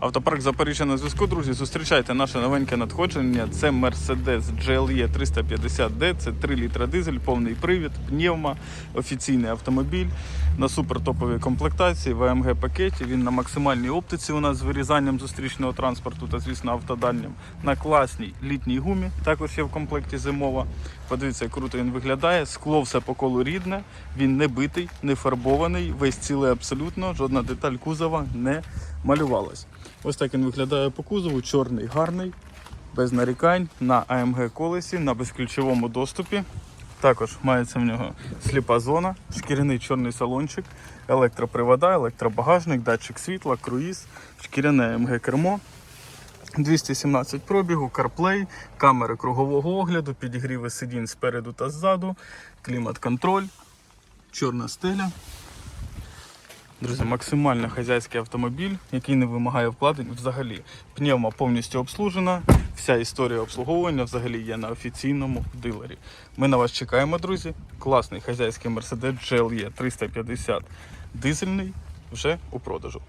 Автопарк Запоріжжя на зв'язку, друзі. Зустрічайте наше новеньке надходження. Це Mercedes GLE 350D, це 3 літра дизель, повний привід, пневма, офіційний автомобіль на супертоповій комплектації, в AMG пакеті. Він на максимальній оптиці у нас з вирізанням зустрічного транспорту та, звісно, автодальнім. На класній літній гумі, також є в комплекті зимова. Подивіться, як круто він виглядає. Скло все по колу рідне, він не битий, не фарбований, весь цілий абсолютно, жодна деталь кузова не малювалась. Ось так він виглядає по кузову, чорний, гарний, без нарікань, на AMG колесі, на безключовому доступі. Також мається в нього сліпа зона, шкіряний чорний салончик, електропривода, електробагажник, датчик світла, круїз, шкіряне AMG кермо. 217 пробігу, CarPlay, камери кругового огляду, підігріви сидінь спереду та ззаду, клімат-контроль, чорна стеля. Друзі, максимально хазяйський автомобіль, який не вимагає вкладень взагалі. Пневма повністю обслужена, вся історія обслуговування взагалі є на офіційному дилері. Ми на вас чекаємо, друзі. Класний хазяйський Mercedes GLE 350 дизельний вже у продажу.